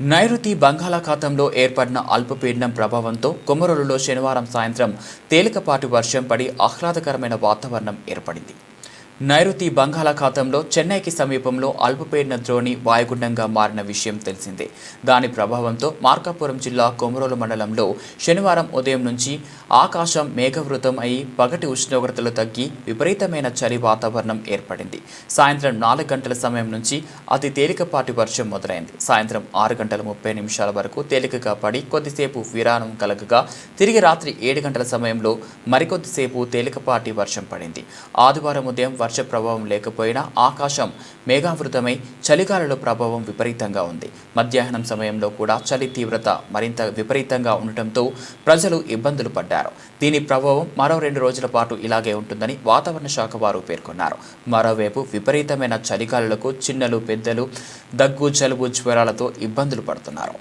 నైరుతి బంగాళాఖాతంలో ఏర్పడిన అల్పపీడనం ప్రభావంతో కొమరోలులో శనివారం సాయంత్రం తేలికపాటి వర్షం పడి ఆహ్లాదకరమైన వాతావరణం ఏర్పడింది. నైరుతి బంగాళాఖాతంలో చెన్నైకి సమీపంలో అల్పపీడన ద్రోణి వాయుగుండంగా మారిన విషయం తెలిసిందే. దాని ప్రభావంతో మార్కాపురం జిల్లా కొమరోలు మండలంలో శనివారం ఉదయం నుంచి ఆకాశం మేఘవృతం అయి పగటి ఉష్ణోగ్రతలు తగ్గి విపరీతమైన చలి వాతావరణం ఏర్పడింది. సాయంత్రం నాలుగు గంటల సమయం నుంచి అతి తేలికపాటి వర్షం మొదలైంది. సాయంత్రం ఆరు గంటల ముప్పై నిమిషాల వరకు తేలికగా పడి కొద్దిసేపు విరామం కలగగా తిరిగి రాత్రి ఏడు గంటల సమయంలో మరికొద్దిసేపు తేలికపాటి వర్షం పడింది. ఆదివారం ఉదయం వర్ష ప్రభావం లేకపోయినా ఆకాశం మేఘావృతమై చలిగాలుల ప్రభావం విపరీతంగా ఉంది. మధ్యాహ్నం సమయంలో కూడా చలి తీవ్రత మరింత విపరీతంగా ఉండటంతో ప్రజలు ఇబ్బందులు పడ్డారు. దీని ప్రభావం మరో రెండు రోజుల పాటు ఇలాగే ఉంటుందని వాతావరణ శాఖ వారు పేర్కొన్నారు. మరోవైపు విపరీతమైన చలిగాలులకు చిన్నలు పెద్దలు దగ్గు జలుబు జ్వరాలతో ఇబ్బందులు పడుతున్నారు.